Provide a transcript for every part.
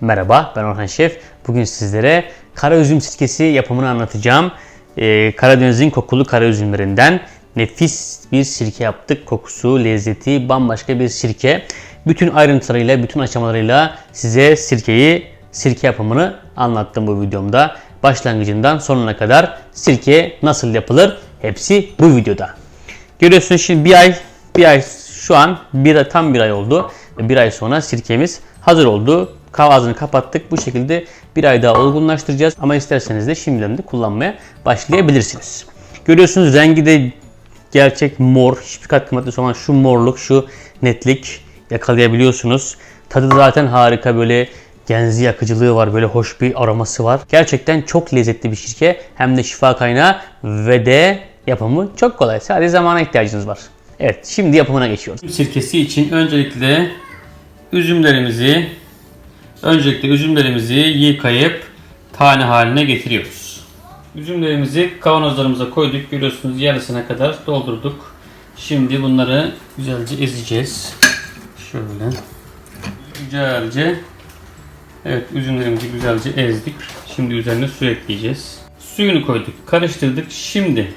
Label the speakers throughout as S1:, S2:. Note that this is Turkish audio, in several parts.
S1: Merhaba ben Orhan Şef. Bugün sizlere kara üzüm sirkesi yapımını anlatacağım. Ee, Karadeniz'in kokulu kara üzümlerinden nefis bir sirke yaptık. Kokusu, lezzeti bambaşka bir sirke. Bütün ayrıntılarıyla, bütün aşamalarıyla size sirkeyi, sirke yapımını anlattım bu videomda. Başlangıcından sonuna kadar sirke nasıl yapılır hepsi bu videoda. Görüyorsunuz şimdi bir ay, bir ay şu an bir tam bir ay oldu. Bir ay sonra sirkemiz hazır oldu. Kavazını kapattık. Bu şekilde bir ay daha olgunlaştıracağız. Ama isterseniz de şimdiden de kullanmaya başlayabilirsiniz. Görüyorsunuz rengi de gerçek mor. Hiçbir katkı maddesi olan şu morluk, şu netlik yakalayabiliyorsunuz. Tadı zaten harika böyle genzi yakıcılığı var. Böyle hoş bir aroması var. Gerçekten çok lezzetli bir şirke. Hem de şifa kaynağı ve de yapımı çok kolay. Sadece zamana ihtiyacınız var. Evet şimdi yapımına geçiyoruz. Sirkesi için öncelikle üzümlerimizi öncelikle üzümlerimizi yıkayıp tane haline getiriyoruz. Üzümlerimizi kavanozlarımıza koyduk. Görüyorsunuz yarısına kadar doldurduk. Şimdi bunları güzelce ezeceğiz. Şöyle. Güzelce Evet üzümlerimizi güzelce ezdik. Şimdi üzerine su ekleyeceğiz. Suyunu koyduk, karıştırdık. Şimdi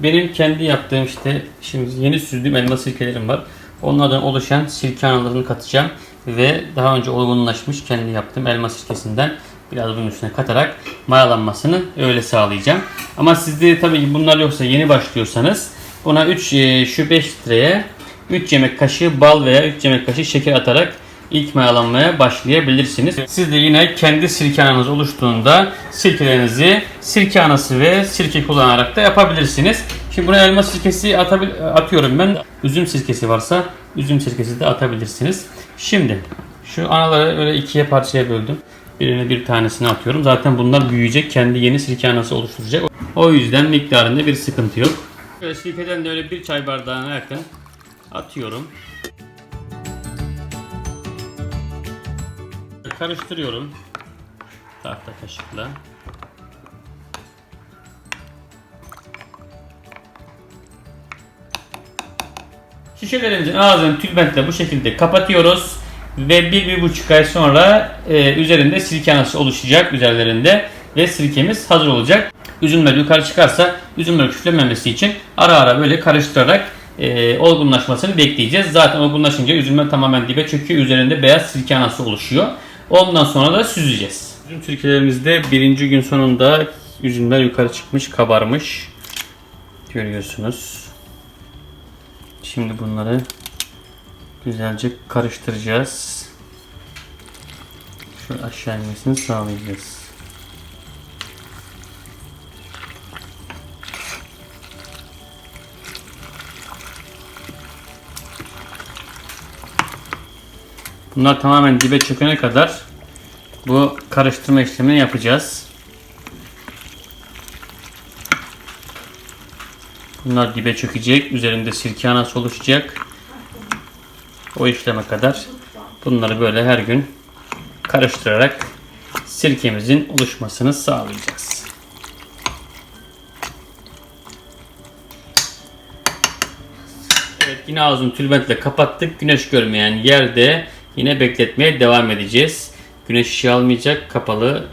S1: benim kendi yaptığım işte şimdi yeni süzdüğüm elma sirkelerim var. Onlardan oluşan sirke analarını katacağım ve daha önce olgunlaşmış kendi yaptığım elma sirkesinden biraz bunun üstüne katarak mayalanmasını öyle sağlayacağım. Ama sizde tabii bunlar yoksa yeni başlıyorsanız buna 3 e, şu 5 litreye 3 yemek kaşığı bal veya 3 yemek kaşığı şeker atarak ilk mayalanmaya başlayabilirsiniz. Siz de yine kendi sirke ananız oluştuğunda sirkelerinizi sirke anası ve sirke kullanarak da yapabilirsiniz. Şimdi buna elma sirkesi atıyorum ben. Üzüm sirkesi varsa üzüm sirkesi de atabilirsiniz. Şimdi şu anaları öyle ikiye parçaya böldüm. Birini bir tanesine atıyorum. Zaten bunlar büyüyecek. Kendi yeni sirke anası oluşturacak. O yüzden miktarında bir sıkıntı yok. Böyle sirkeden de öyle bir çay bardağına yakın atıyorum. Karıştırıyorum. Tahta kaşıkla. Şişelerimizin ağzını tülbentle bu şekilde kapatıyoruz. Ve bir, bir buçuk ay sonra e, üzerinde sirke anası oluşacak üzerlerinde. Ve sirkemiz hazır olacak. Üzümler yukarı çıkarsa üzümler küflememesi için ara ara böyle karıştırarak e, olgunlaşmasını bekleyeceğiz. Zaten olgunlaşınca üzümler tamamen dibe çöküyor. Üzerinde beyaz sirke anası oluşuyor. Ondan sonra da süzeceğiz. Üzüm sirkelerimizde birinci gün sonunda üzümler yukarı çıkmış, kabarmış. Görüyorsunuz. Şimdi bunları güzelce karıştıracağız. Şöyle aşağı inmesini sağlayacağız. Bunlar tamamen dibe çökene kadar bu karıştırma işlemini yapacağız. Bunlar dibe çökecek. Üzerinde sirke anası oluşacak. O işleme kadar bunları böyle her gün karıştırarak sirkemizin oluşmasını sağlayacağız. Evet yine ağzını tülbentle kapattık. Güneş görmeyen yerde yine bekletmeye devam edeceğiz. Güneş ışığı almayacak kapalı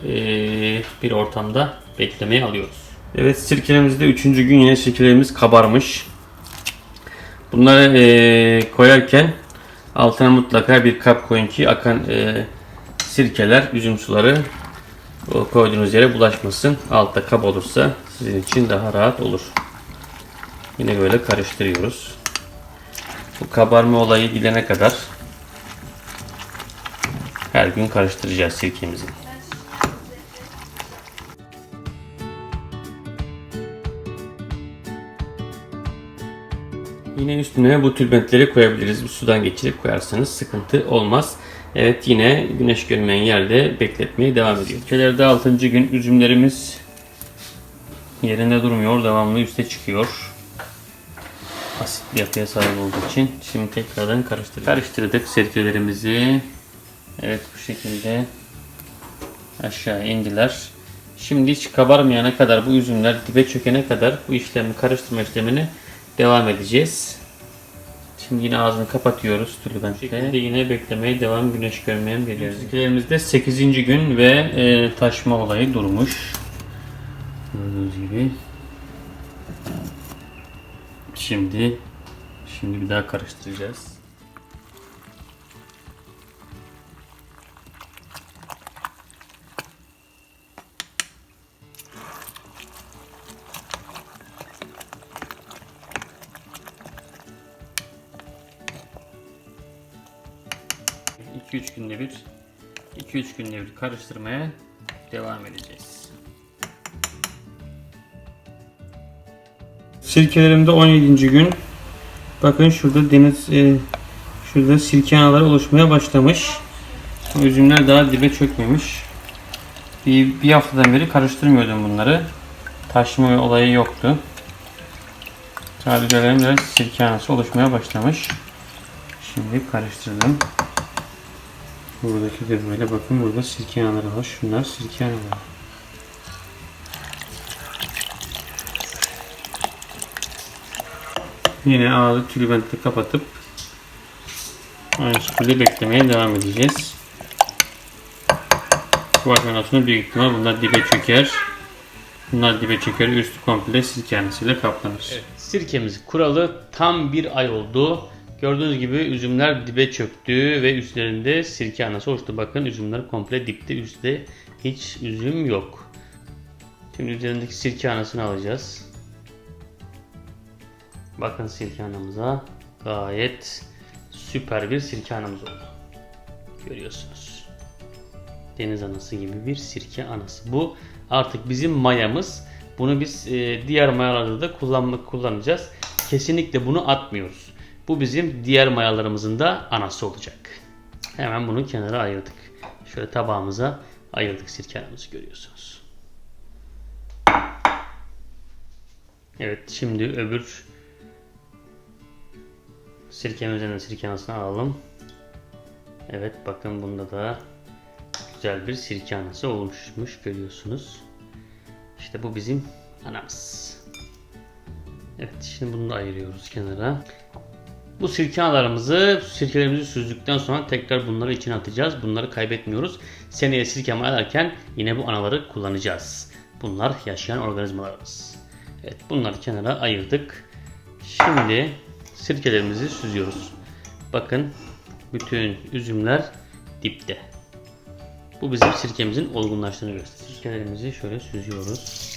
S1: bir ortamda beklemeye alıyoruz. Evet sirkelerimizde 3. gün yine sirkelerimiz kabarmış. Bunları eee, koyarken altına mutlaka bir kap koyun ki akan eee, sirkeler, üzüm suları o koyduğunuz yere bulaşmasın. Altta kap olursa sizin için daha rahat olur. Yine böyle karıştırıyoruz. Bu kabarma olayı gidene kadar her gün karıştıracağız sirkemizi. Yine üstüne bu tülbentleri koyabiliriz. Bu sudan geçirip koyarsanız sıkıntı olmaz. Evet yine güneş görmeyen yerde bekletmeye devam ediyor. Ülkelerde 6. gün üzümlerimiz yerinde durmuyor. Devamlı üste çıkıyor. Asit bir yapıya sahip olduğu için. Şimdi tekrardan karıştırdık. Karıştırdık sirkelerimizi. Evet bu şekilde aşağı indiler. Şimdi hiç kabarmayana kadar bu üzümler dibe çökene kadar bu işlemi karıştırma işlemini devam edeceğiz. Şimdi yine ağzını kapatıyoruz tülbentle. yine beklemeye devam güneş görmeyen geliyor. Sirkelerimizde 8. gün ve e, taşma olayı durmuş. Gördüğünüz gibi. Şimdi şimdi bir daha karıştıracağız. İki üç günde bir 2-3 günde bir karıştırmaya devam edeceğiz. Sirkelerimde 17. gün. Bakın şurada deniz e, şurada sirke anaları oluşmaya başlamış. Üzümler daha dibe çökmemiş. Bir, bir haftadan beri karıştırmıyordum bunları. Taşma olayı yoktu. Sadece biraz sirke anası oluşmaya başlamış. Şimdi karıştırdım. Buradaki de böyle bakın burada sirke anaları var. Şunlar sirke anaları. Yine ağzı tülbentle kapatıp aynı şekilde beklemeye devam edeceğiz. Bu aşamadan sonra büyük ihtimal bunlar dibe çöker. Bunlar dibe çöker, üstü komple sirke kaplanır. Evet, sirkemiz kuralı tam bir ay oldu. Gördüğünüz gibi üzümler dibe çöktü ve üstlerinde sirke anası oluştu. Bakın üzümler komple dipte, üstte hiç üzüm yok. Şimdi üzerindeki sirke anasını alacağız. Bakın sirke anamıza gayet süper bir sirke anamız oldu. Görüyorsunuz. Deniz anası gibi bir sirke anası. Bu artık bizim mayamız. Bunu biz e, diğer mayalarda da kullanmak kullanacağız. Kesinlikle bunu atmıyoruz. Bu bizim diğer mayalarımızın da anası olacak. Hemen bunu kenara ayırdık. Şöyle tabağımıza ayırdık sirke anamızı görüyorsunuz. Evet şimdi öbür sirkemizin de sirke anasını alalım. Evet bakın bunda da güzel bir sirke anası oluşmuş görüyorsunuz. İşte bu bizim anamız. Evet şimdi bunu da ayırıyoruz kenara. Bu sirke analarımızı sirkelerimizi süzdükten sonra tekrar bunları içine atacağız. Bunları kaybetmiyoruz. Seneye sirke mayalarken yine bu anaları kullanacağız. Bunlar yaşayan organizmalarımız. Evet bunları kenara ayırdık. Şimdi sirkelerimizi süzüyoruz. Bakın bütün üzümler dipte. Bu bizim sirkemizin olgunlaştığını gösterir. Sirkelerimizi şöyle süzüyoruz.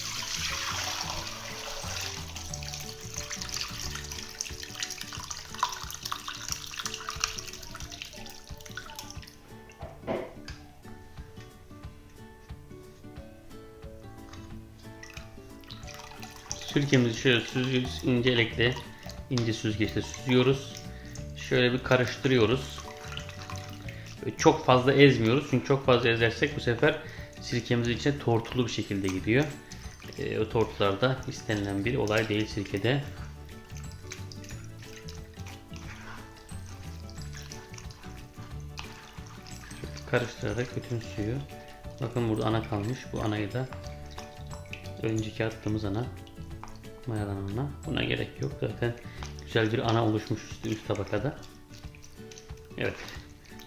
S1: Sirkemizi şöyle süzüyoruz. ince elekle, ince süzgeçle süzüyoruz. Şöyle bir karıştırıyoruz. Böyle çok fazla ezmiyoruz. Çünkü çok fazla ezersek bu sefer sirkemizin içine tortulu bir şekilde gidiyor. E, o tortular da istenilen bir olay değil sirkede. Karıştırarak bütün suyu. Bakın burada ana kalmış. Bu anayı da önceki attığımız ana mayalanan ana. Buna gerek yok. Zaten güzel bir ana oluşmuş üst, üst tabakada. Evet.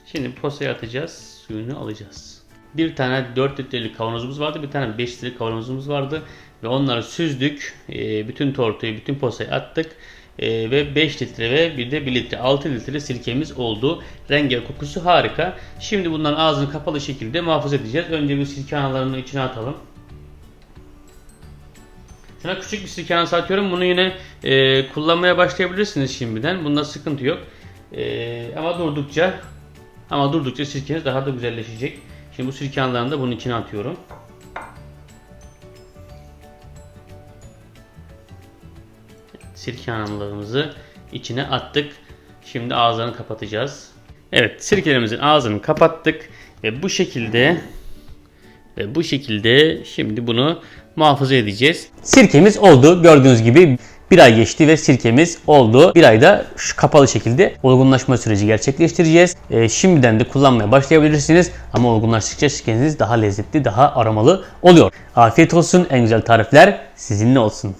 S1: Şimdi posaya atacağız. Suyunu alacağız. Bir tane 4 litrelik kavanozumuz vardı. Bir tane 5 litrelik kavanozumuz vardı. Ve onları süzdük. E, bütün tortuyu, bütün posaya attık. E, ve 5 litre ve bir de 1 litre 6 litre sirkemiz oldu. Rengi kokusu harika. Şimdi bunların ağzını kapalı şekilde muhafaza edeceğiz. Önce bir sirke analarını içine atalım. Şuna küçük bir sirke anası atıyorum. Bunu yine e, kullanmaya başlayabilirsiniz şimdiden. Bunda sıkıntı yok. E, ama durdukça ama durdukça sirkeniz daha da güzelleşecek. Şimdi bu sirke analarını da bunun içine atıyorum. Sirke analarımızı içine attık. Şimdi ağızlarını kapatacağız. Evet sirkelerimizin ağzını kapattık. Ve bu şekilde ve bu şekilde şimdi bunu muhafaza edeceğiz. Sirkemiz oldu. Gördüğünüz gibi bir ay geçti ve sirkemiz oldu. Bir ayda şu kapalı şekilde olgunlaşma süreci gerçekleştireceğiz. Ee, şimdiden de kullanmaya başlayabilirsiniz. Ama olgunlaştıkça sirkeniz daha lezzetli, daha aromalı oluyor. Afiyet olsun. En güzel tarifler sizinle olsun.